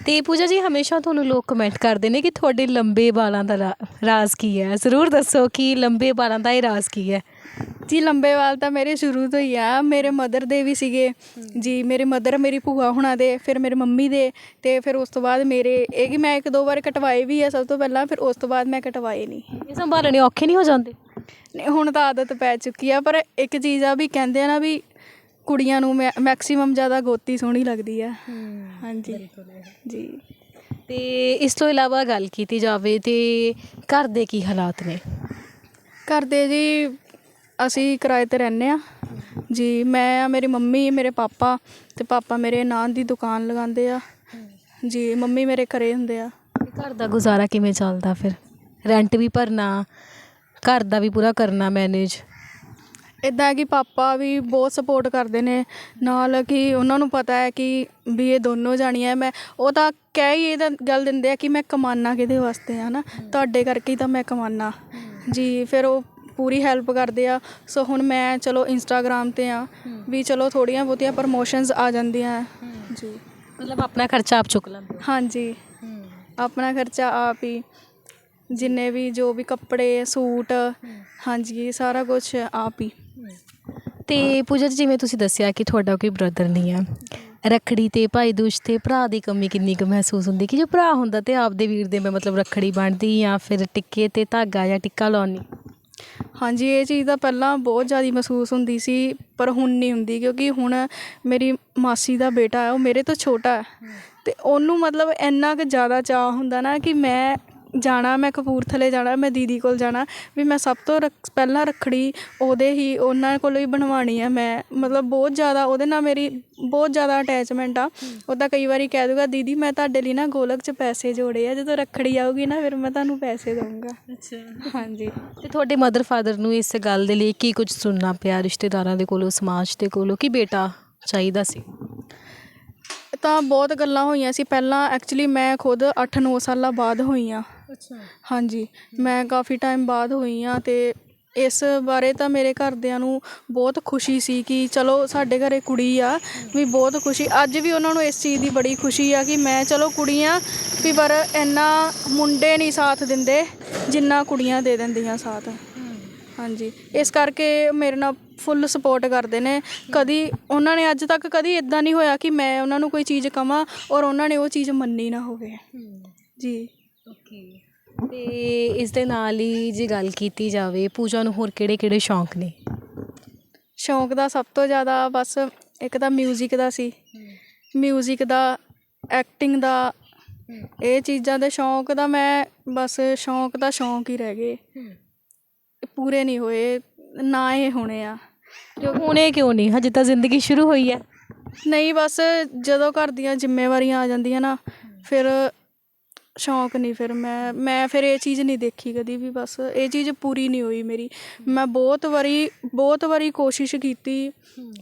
ਤੇ ਪੂਜਾ ਜੀ ਹਮੇਸ਼ਾ ਤੁਹਾਨੂੰ ਲੋਕ ਕਮੈਂਟ ਕਰਦੇ ਨੇ ਕਿ ਤੁਹਾਡੇ ਲੰਬੇ ਵਾਲਾਂ ਦਾ ਰਾ- ਰਾਜ਼ ਕੀ ਹੈ? ਜ਼ਰੂਰ ਦੱਸੋ ਕਿ ਲੰਬੇ ਵਾਲਾਂ ਦਾ ਇਹ ਰਾਜ਼ ਕੀ ਹੈ? ਜੀ ਲੰਬੇ ਵਾਲ ਤਾਂ ਮੇਰੇ ਸ਼ੁਰੂ ਤੋਂ ਹੀ ਆ। ਮੇਰੇ ਮਦਰ ਦੇ ਵੀ ਸੀਗੇ। ਜੀ ਮੇਰੇ ਮਦਰ ਮੇਰੀ ਭੂਆ ਹੁਣਾਂ ਦੇ ਫਿਰ ਮੇਰੇ ਮੰਮੀ ਦੇ ਤੇ ਫਿਰ ਉਸ ਤੋਂ ਬਾਅਦ ਮੇਰੇ ਇਹ ਕਿ ਮੈਂ ਇੱਕ ਦੋ ਵਾਰ ਕਟਵਾਏ ਵੀ ਆ ਸਭ ਤੋਂ ਪਹਿਲਾਂ ਫਿਰ ਉਸ ਤੋਂ ਬਾਅਦ ਮੈਂ ਕਟਵਾਏ ਨਹੀਂ। ਇਹ ਸੰਭਾਲਣੇ ਔਖੇ ਨਹੀਂ ਹੋ ਜਾਂਦੇ? ਨਹੀਂ, ਹੁਣ ਤਾਂ ਆਦਤ ਪੈ ਚੁੱਕੀ ਆ ਪਰ ਇੱਕ ਚੀਜ਼ ਆ ਵੀ ਕਹਿੰਦੇ ਆ ਨਾ ਵੀ ਕੁੜੀਆਂ ਨੂੰ ਮੈਕਸਿਮਮ ਜ਼ਿਆਦਾ ਗੋਤੀ ਸੋਹਣੀ ਲੱਗਦੀ ਆ। ਹਾਂਜੀ। ਜੀ। ਤੇ ਇਸ ਤੋਂ ਇਲਾਵਾ ਗੱਲ ਕੀਤੀ ਜਾਵੇ ਤੇ ਘਰ ਦੇ ਕੀ ਹਾਲਾਤ ਨੇ? ਘਰ ਦੇ ਜੀ ਅਸੀਂ ਕਿਰਾਏ ਤੇ ਰਹਿੰਦੇ ਆ। ਜੀ ਮੈਂ ਆ ਮੇਰੀ ਮੰਮੀ ਮੇਰੇ ਪਾਪਾ ਤੇ ਪਾਪਾ ਮੇਰੇ ਨਾਨ ਦੀ ਦੁਕਾਨ ਲਗਾਉਂਦੇ ਆ। ਜੀ ਮੰਮੀ ਮੇਰੇ ਘਰੇ ਹੁੰਦੇ ਆ। ਘਰ ਦਾ ਗੁਜ਼ਾਰਾ ਕਿਵੇਂ ਚੱਲਦਾ ਫਿਰ? ਰੈਂਟ ਵੀ ਭਰਨਾ ਘਰ ਦਾ ਵੀ ਪੂਰਾ ਕਰਨਾ ਮੈਨੇਜ ਇਦਾਂ ਕਿ ਪਾਪਾ ਵੀ ਬਹੁਤ ਸਪੋਰਟ ਕਰਦੇ ਨੇ। ਨਾਲ ਕਿ ਉਹਨਾਂ ਨੂੰ ਪਤਾ ਹੈ ਕਿ ਵੀ ਇਹ ਦੋਨੋਂ ਜਾਣੀਆਂ ਮੈਂ ਉਹ ਤਾਂ ਕਹਿ ਹੀ ਇਹ ਤਾਂ ਗੱਲ ਦਿੰਦੇ ਆ ਕਿ ਮੈਂ ਕਮਾਨਾ ਕਿਹਦੇ ਵਾਸਤੇ ਆ ਨਾ ਤੁਹਾਡੇ ਕਰਕੇ ਹੀ ਤਾਂ ਮੈਂ ਕਮਾਨਾ। ਜੀ ਫਿਰ ਉਹ ਪੂਰੀ ਹੈਲਪ ਕਰਦੇ ਆ। ਸੋ ਹੁਣ ਮੈਂ ਚਲੋ ਇੰਸਟਾਗ੍ਰam ਤੇ ਆ ਵੀ ਚਲੋ ਥੋੜੀਆਂ ਬਹੁਤੀਆਂ ਪ੍ਰਮੋਸ਼ਨਸ ਆ ਜਾਂਦੀਆਂ। ਜੀ। ਮਤਲਬ ਆਪਣਾ ਖਰਚਾ ਆਪ ਚੁੱਕ ਲੈਂਦੇ ਹਾਂਜੀ। ਆਪਣਾ ਖਰਚਾ ਆਪ ਹੀ ਜਿੰਨੇ ਵੀ ਜੋ ਵੀ ਕੱਪੜੇ ਸੂਟ ਹਾਂਜੀ ਸਾਰਾ ਕੁਝ ਆਪ ਹੀ। ਤੇ ਪੂਜਾ ਜੀ ਜਿਵੇਂ ਤੁਸੀਂ ਦੱਸਿਆ ਕਿ ਤੁਹਾਡਾ ਕੋਈ ਬ੍ਰਦਰ ਨਹੀਂ ਹੈ ਰੱਖੜੀ ਤੇ ਭਾਈ ਦੂਜ ਤੇ ਭਰਾ ਦੀ ਕਮੀ ਕਿੰਨੀ ਕੁ ਮਹਿਸੂਸ ਹੁੰਦੀ ਕਿ ਜੋ ਭਰਾ ਹੁੰਦਾ ਤੇ ਆਪਦੇ ਵੀਰ ਦੇ ਮੈਂ ਮਤਲਬ ਰੱਖੜੀ ਬੰਨ੍ਹਦੀ ਜਾਂ ਫਿਰ ਟਿੱਕੇ ਤੇ ਧਾਗਾ ਜਾਂ ਟਿੱਕਾ ਲਾਉਣੀ ਹਾਂਜੀ ਇਹ ਚੀਜ਼ ਤਾਂ ਪਹਿਲਾਂ ਬਹੁਤ ਜ਼ਿਆਦਾ ਮਹਿਸੂਸ ਹੁੰਦੀ ਸੀ ਪਰ ਹੁਣ ਨਹੀਂ ਹੁੰਦੀ ਕਿਉਂਕਿ ਹੁਣ ਮੇਰੀ ਮਾਸੀ ਦਾ ਬੇਟਾ ਹੈ ਉਹ ਮੇਰੇ ਤੋਂ ਛੋਟਾ ਹੈ। ਤੇ ਉਹਨੂੰ ਮਤਲਬ ਇੰਨਾ ਕੁ ਜ਼ਿਆਦਾ ਚਾਹ ਹੁੰਦਾ ਨਾ ਕਿ ਮੈਂ ਜਾਣਾ ਮੈਂ ਕਪੂਰਥਲੇ ਜਾਣਾ ਮੈਂ ਦੀਦੀ ਕੋਲ ਜਾਣਾ ਵੀ ਮੈਂ ਸਭ ਤੋਂ ਰੱਖ- ਪਹਿਲਾਂ ਰੱਖੜੀ ਉਹਦੇ ਹੀ ਉਹਨਾਂ ਕੋਲੋਂ ਹੀ ਬਣਵਾਣੀ ਆ ਮੈਂ। ਮਤਲਬ ਬਹੁਤ ਜ਼ਿਆਦਾ ਉਹਦੇ ਨਾਲ ਮੇਰੀ ਬਹੁਤ ਜ਼ਿਆਦਾ ਅਟੈਚਮੈਂਟ ਆ। ਉਹ ਤਾਂ ਕਈ ਵਾਰੀ ਕਹਿ ਦੂਗਾ ਦੀਦੀ ਮੈਂ ਤੁਹਾਡੇ ਲਈ ਨਾ ਗੋਲਕ 'ਚ ਪੈਸੇ ਜੋੜੇ ਆ ਜਦੋਂ ਰੱਖੜੀ ਆਊਗੀ ਨਾ ਫਿਰ ਮੈਂ ਤੁਹਾਨੂੰ ਪੈਸੇ ਦਊਂਗਾ। ਅੱਛਾ। ਹਾਂਜੀ। ਤੇ ਤੁਹਾਡੇ ਮਦਰ ਫਾਦਰ ਨੂੰ ਇਸ ਗੱਲ ਦੇ ਲਈ ਕੀ ਕੁਝ ਸੁਣਨਾ ਪਿਆ ਰਿਸ਼ਤੇਦਾਰਾਂ ਦੇ ਕੋਲੋਂ ਸਮਾਜ ਦੇ ਕੋਲੋਂ? ਕਿ ਬੇਟਾ ਚਾਹੀਦਾ ਸੀ? ਤਾਂ ਬਹੁਤ ਗੱਲਾਂ ਹੋਈਆਂ ਸੀ। ਪਹਿਲਾਂ ਐਕਚੁਅਲੀ ਮੈਂ ਖੁਦ 8-9 ਸਾਲਾਂ ਬਾਅਦ ਹੋਈ ਆ। ਅੱਛਾ। ਹਾਂਜੀ ਮੈਂ ਕਾਫੀ ਟਾਈਮ ਬਾਅਦ ਹੋਈ ਆ ਤੇ ਇਸ ਬਾਰੇ ਤਾਂ ਮੇਰੇ ਘਰਦਿਆਂ ਨੂੰ ਬਹੁਤ ਖੁਸ਼ੀ ਸੀ ਕਿ ਚਲੋ ਸਾਡੇ ਘਰੇ ਕੁੜੀ ਆ ਵੀ ਬਹੁਤ ਖੁਸ਼ੀ। ਅੱਜ ਵੀ ਉਹਨਾਂ ਨੂੰ ਇਸ ਚੀਜ਼ ਦੀ ਬੜੀ ਖੁਸ਼ੀ ਆ ਕਿ ਮੈਂ ਚਲੋ ਕੁੜੀਆਂ ਵੀ ਪਰ ਇੰਨਾ ਮੁੰਡੇ ਨਹੀਂ ਸਾਥ ਦਿੰਦੇ ਜਿੰਨਾ ਕੁੜੀਆਂ ਦੇ ਦਿੰਦੀਆਂ ਸਾਥ। ਹਾਂਜੀ ਇਸ ਕਰਕੇ ਮੇਰੇ ਨਾਲ ਫੁੱਲ ਸਪੋਰਟ ਕਰਦੇ ਨੇ। ਕਦੀ ਉਹਨਾਂ ਨੇ ਅੱਜ ਤੱਕ ਕਦੀ ਇਦਾਂ ਨਹੀਂ ਹੋਇਆ ਕਿ ਮੈਂ ਉਹਨਾਂ ਨੂੰ ਕੋਈ ਚੀਜ਼ ਕਵਾਂ ਔਰ ਉਹਨਾਂ ਨੇ ਉਹ ਚੀਜ਼ ਮੰਨੀ ਨਾ ਹੋਵੇ। ਜੀ। ਓਕੇ ਅਤੇ ਇਸ ਦੇ ਨਾਲ ਹੀ ਜੇ ਗੱਲ ਕੀਤੀ ਜਾਵੇ ਪੂਜਾ ਨੂੰ ਹੋਰ ਕਿਹੜੇ ਕਿਹੜੇ ਸ਼ੌਂਕ ਨੇ? ਸ਼ੌਂਕ ਦਾ ਸਭ ਤੋਂ ਜ਼ਿਆਦਾ ਬਸ ਇੱਕ ਤਾਂ ਮਿਊਜ਼ਿਕ ਦਾ ਸੀ। ਮਿਊਜ਼ਿਕ ਦਾ ਐਕਟਿੰਗ ਦਾ ਇਹ ਚੀਜ਼ਾਂ ਦੇ ਸ਼ੌਂਕ ਦਾ ਮੈਂ ਬਸ ਸ਼ੌਂਕ ਦਾ ਸ਼ੌਂਕ ਹੀ ਰਹਿ ਗਏ। ਪੂਰੇ ਨਹੀਂ ਹੋਏ ਨਾ ਇਹ ਹੋਣੇ ਆ। ਕਿਉਂ ਹੁਣੇ ਕਿਉਂ ਨਹੀਂ? ਹਜੇ ਤਾਂ ਜ਼ਿੰਦਗੀ ਸ਼ੁਰੂ ਹੋਈ ਹੈ। ਨਹੀਂ ਬਸ ਜਦੋਂ ਘਰ ਦੀਆਂ ਜ਼ਿੰਮੇਵਾਰੀਆਂ ਆ ਜਾਂਦੀਆਂ ਨਾ ਫਿਰ ਸ਼ੌਂਕ ਨਹੀਂ ਫਿਰ ਮੈਂ ਮੈਂ ਫਿਰ ਇਹ ਚੀਜ਼ ਨਹੀਂ ਦੇਖੀ ਕਦੀ ਵੀ ਬਸ ਇਹ ਚੀਜ਼ ਪੂਰੀ ਨਹੀਂ ਹੋਈ ਮੇਰੀ। ਮੈਂ ਬਹੁਤ ਵਾਰੀ ਬਹੁਤ ਵਾਰੀ ਕੋਸ਼ਿਸ਼ ਕੀਤੀ,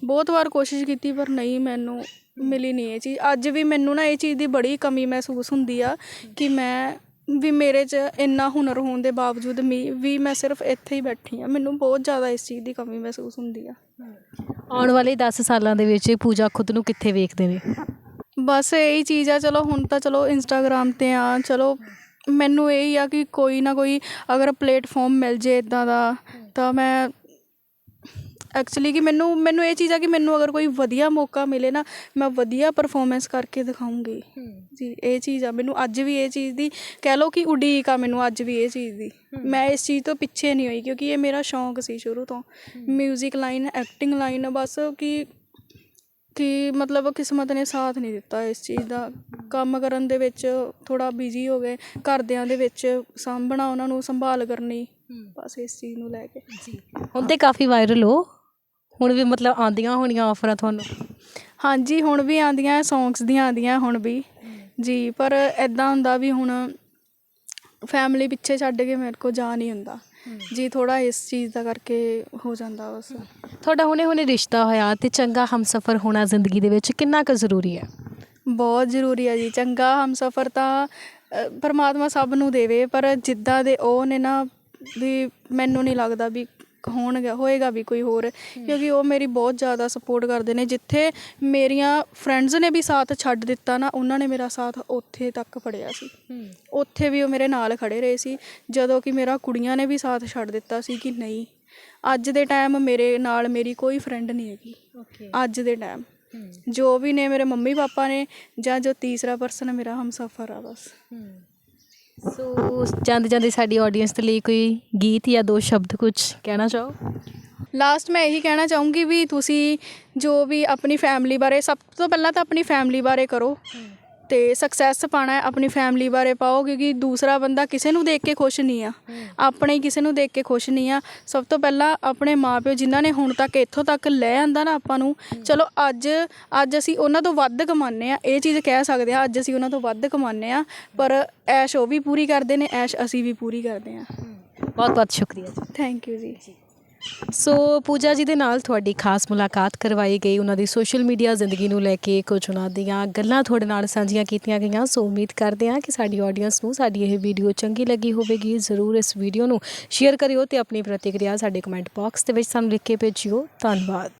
ਬਹੁਤ ਵਾਰ ਕੋਸ਼ਿਸ਼ ਕੀਤੀ ਪਰ ਨਹੀਂ ਮੈਨੂੰ ਮਿਲੀ ਨਹੀਂ ਇਹ ਚੀਜ਼। ਅੱਜ ਵੀ ਮੈਨੂੰ ਨਾ ਇਹ ਚੀਜ਼ ਦੀ ਬੜੀ ਕਮੀ ਮਹਿਸੂਸ ਹੁੰਦੀ ਆ ਕਿ ਮੈਂ ਵੀ ਮੇਰੇ 'ਚ ਇੰਨਾ ਹੁਨਰ ਹੋਣ ਦੇ ਬਾਵਜੂਦ ਮੀ- ਵੀ ਮੈਂ ਸਿਰਫ ਇੱਥੇ ਹੀ ਬੈਠੀ ਆ ਮੈਨੂੰ ਬਹੁਤ ਜ਼ਿਆਦਾ ਇਸ ਚੀਜ਼ ਦੀ ਕਮੀ ਮਹਿਸੂਸ ਹੁੰਦੀ ਆ। ਆਉਣ ਵਾਲੇ 10 ਸਾਲਾਂ ਦੇ ਵਿੱਚ ਪੂਜਾ ਖੁਦ ਨੂੰ ਕਿੱਥੇ ਵੇਖਦੇ ਨੇ? ਬਸ ਇਹੀ ਚੀਜ਼ ਆ ਚਲੋ ਹੁਣ ਤਾਂ ਚਲੋ ਇੰਸਟਾਗ੍ਰam ਤੇ ਆ ਚਲੋ ਮੈਨੂੰ ਇਹ ਹੀ ਆ ਕਿ ਕੋਈ ਨਾ ਕੋਈ ਅਗਰ ਪਲੇਟਫਾਰਮ ਮਿਲ ਜੇ ਇਦਾਂ ਦਾ ਤਾਂ ਮੈਂ ਐਕਚੁਅਲੀ ਕਿ ਮੈਨੂੰ ਮੈਨੂੰ ਇਹ ਚੀਜ਼ ਆ ਕਿ ਮੈਨੂੰ ਅਗਰ ਕੋਈ ਵਧੀਆ ਮੌਕਾ ਮਿਲੇ ਨਾ ਮੈਂ ਵਧੀਆ ਪਰਫਾਰਮੈਂਸ ਕਰਕੇ ਦਿਖਾਉਂਗੀ। ਜੀ ਇਹ ਚੀਜ਼ ਆ ਮੈਨੂੰ ਅੱਜ ਵੀ ਇਹ ਚੀਜ਼ ਦੀ ਕਹਿ ਲਓ ਕਿ ਉਡੀਕ ਆ ਮੈਨੂੰ ਅੱਜ ਵੀ ਇਹ ਚੀਜ਼ ਦੀ। ਮੈਂ ਇਸ ਚੀਜ਼ ਤੋਂ ਪਿੱਛੇ ਨਹੀਂ ਹੋਈ ਕਿਉਂਕਿ ਇਹ ਮੇਰਾ ਸ਼ੌਂਕ ਸੀ ਸ਼ੁਰੂ ਤੋਂ। 뮤직 ਲਾਈਨ ਐਕਟਿੰਗ ਲਾਈਨ ਬਸ ਕਿ ਕਿ ਮਤਲਬ ਕਿਸਮਤ ਨੇ ਸਾਥ ਨਹੀਂ ਦਿੱਤਾ ਇਸ ਚੀਜ਼ ਦਾ। ਕੰਮ ਕਰਨ ਦੇ ਵਿੱਚ ਥੋੜਾ ਬਿਜ਼ੀ ਹੋ ਗਏ। ਘਰਦਿਆਂ ਦੇ ਵਿੱਚ ਸਾਂਭਣਾ ਉਹਨਾਂ ਨੂੰ ਸੰਭਾਲ ਕਰਨੀ ਬਸ ਇਸ ਚੀਜ਼ ਨੂੰ ਲੈ ਕੇ। ਜੀ। ਹੁਣ ਤੇ ਕਾਫੀ ਵਾਇਰਲ ਹੋ। ਹੁਣ ਵੀ ਮਤਲਬ ਆਂਦੀਆਂ ਹੋਣੀਆਂ ਆਫਰਾਂ ਤੁਹਾਨੂੰ? ਹਾਂਜੀ ਹੁਣ ਵੀ ਆਉਂਦੀਆਂ ਸੌਂਗਸ ਦੀਆਂ ਆਉਂਦੀਆਂ ਹੁਣ ਵੀ। ਜੀ ਪਰ ਐਦਾਂ ਹੁੰਦਾ ਵੀ ਹੁਣ ਫੈਮਿਲੀ ਪਿੱਛੇ ਛੱਡ ਕੇ ਮੇਰੇ ਕੋ ਜਾ ਨਹੀਂ ਹੁੰਦਾ। ਜੀ ਥੋੜਾ ਇਸ ਚੀਜ਼ ਦਾ ਕਰਕੇ ਹੋ ਜਾਂਦਾ ਬਸ ਤੁਹਾਡਾ ਹੁਣੇ ਹੁਣੇ ਰਿਸ਼ਤਾ ਹੋਇਆ ਤੇ ਚੰਗਾ ਹਮਸਫਰ ਹੋਣਾ ਜ਼ਿੰਦਗੀ ਦੇ ਵਿੱਚ ਕਿੰਨਾ ਕੁ ਜ਼ਰੂਰੀ ਹੈ? ਬਹੁਤ ਜ਼ਰੂਰੀ ਹੈ ਜੀ। ਚੰਗਾ ਹਮਸਫਰ ਤਾਂ ਅ, ਪਰਮਾਤਮਾ ਸਭ ਨੂੰ ਦੇਵੇ ਪਰ ਜਿੱਦਾਂ ਦੇ ਉਹ ਨੇ ਨਾ ਵੀ ਮੈਨੂੰ ਨਹੀਂ ਲੱਗਦਾ ਵੀ ਹੋਣਗਾ ਹੋਏਗਾ ਵੀ ਕੋਈ ਹੋਰ ਕਿਉਂਕਿ ਉਹ ਮੇਰੀ ਬਹੁਤ ਜ਼ਿਆਦਾ ਸਪੋਰਟ ਕਰਦੇ ਨੇ। ਜਿੱਥੇ ਮੇਰੀਆਂ ਫਰੈਂਡਸ ਨੇ ਵੀ ਸਾਥ ਛੱਡ ਦਿੱਤਾ ਨਾ ਉਹਨਾਂ ਨੇ ਮੇਰਾ ਸਾਥ ਉੱਥੇ ਤੱਕ ਫੜਿਆ ਸੀ। ਉੱਥੇ ਵੀ ਉਹ ਮੇਰੇ ਨਾਲ ਖੜੇ ਰਹੇ ਸੀ। ਜਦੋਂ ਕਿ ਮੇਰਾ ਕੁੜੀਆਂ ਨੇ ਵੀ ਸਾਥ ਛੱਡ ਦਿੱਤਾ ਸੀ ਕਿ ਨਹੀਂ ਅੱਜ ਦੇ ਟਾਈਮ ਮੇਰੇ ਨਾਲ ਮੇਰੀ ਕੋਈ ਫਰੈਂਡ ਨਹੀਂ ਹੈਗੀ। ਅੱਜ ਦੇ ਟਾਈਮ ਜੋ ਵੀ ਨੇ ਮੇਰੇ ਮੰਮੀ ਪਾਪਾ ਨੇ ਜਾਂ ਜੋ ਤੀਸਰਾ ਪਰਸਨ ਮੇਰਾ ਹਮਸਫਰ ਆ ਬਸ। ਸੋ ਜਾਂਦੇ ਜਾਂਦੇ ਸਾਡੀ ਆਡੀਅנס ਦੇ ਲਈ ਕੋਈ ਗੀਤ ਜਾਂ ਦੋ ਸ਼ਬਦ ਕੁਝ ਕਹਿਣਾ ਚਾਹੋ? ਲਾਸਟ ਮੈਂ ਇਹੀ ਕਹਿਣਾ ਚਾਹੂੰਗੀ ਵੀ ਤੁਸੀਂ ਜੋ ਵੀ ਆਪਣੀ ਫੈਮਿਲੀ ਬਾਰੇ, ਸਭ ਤੋਂ ਪਹਿਲਾਂ ਤਾਂ ਆਪਣੀ ਫੈਮਿਲੀ ਬਾਰੇ ਕਰੋ। ਤੇ ਸਕਸੈਸ ਪਾਣਾ ਹੈ ਆਪਣੀ ਫੈਮਿਲੀ ਬਾਰੇ ਪਾਓ ਕਿਉਂਕਿ ਦੂਸਰਾ ਬੰਦਾ ਕਿਸੇ ਨੂੰ ਦੇਖ ਕੇ ਖੁਸ਼ ਨਹੀਂ ਆ। ਆਪਣੇ ਹੀ ਕਿਸੇ ਨੂੰ ਦੇਖ ਕੇ ਖੁਸ਼ ਨਹੀਂ ਆ। ਸਭ ਤੋਂ ਪਹਿਲਾਂ ਆਪਣੇ ਮਾਪਿਓ ਜਿਨ੍ਹਾਂ ਨੇ ਹੁਣ ਤੱਕ ਇੱਥੋਂ ਤੱਕ ਲੈ ਆਂਦਾ ਨਾ ਆਪਾਂ ਨੂੰ ਚਲੋ ਅੱਜ ਅੱਜ ਅਸੀਂ ਉਹਨਾਂ ਤੋਂ ਵੱਧ ਕਮਾਉਂਦੇ ਆ ਇਹ ਚੀਜ਼ ਕਹਿ ਸਕਦੇ ਆ ਅੱਜ ਅਸੀਂ ਉਹਨਾਂ ਤੋਂ ਵੱਧ ਕਮਾਉਂਦੇ ਆ ਪਰ ਐਸ਼ ਉਹ ਵੀ ਪੂਰੀ ਕਰਦੇ ਨੇ ਐਸ਼ ਅਸੀਂ ਵੀ ਪੂਰੀ ਕਰਦੇ ਆ ਬਹੁਤ ਬਹੁਤ ਸ਼ੁਕਰੀਆ ਜੀ। ਥੈਂਕ ਯੂ ਜੀ। ਸੋ ਪੂਜਾ ਜੀ ਦੇ ਨਾਲ ਤੁਹਾਡੀ ਖਾਸ ਮੁਲਾਕਾਤ ਕਰਵਾਈ ਗਈ, ਉਹਨਾਂ ਦੀ ਸੋਸ਼ਲ ਮੀਡੀਆ ਜ਼ਿੰਦਗੀ ਨੂੰ ਲੈ ਕੇ ਕੁਝ ਉਹਨਾਂ ਦੀਆਂ ਗੱਲਾਂ ਤੁਹਾਡੇ ਨਾਲ ਸਾਂਝੀਆਂ ਕੀਤੀਆਂ ਗਈਆਂ। ਸੋ ਉਮੀਦ ਕਰਦੇ ਹਾਂ ਕਿ ਸਾਡੀ ਆਡੀਅנס ਨੂੰ ਸਾਡੀ ਇਹ ਵੀਡੀਓ ਚੰਗੀ ਲੱਗੀ ਹੋਵੇਗੀ। ਜ਼ਰੂਰ ਇਸ ਵੀਡੀਓ ਨੂੰ ਸ਼ੇਅਰ ਕਰਿਓ ਤੇ ਆਪਣੀ ਪ੍ਰਤੀਕਿਰਿਆ ਸਾਡੇ ਕਮੈਂਟ ਬਾਕਸ ਦੇ ਵਿੱਚ ਸਾਨੂੰ ਲਿਖ ਕੇ ਭੇਜਿਓ। ਧੰਨਵਾਦ।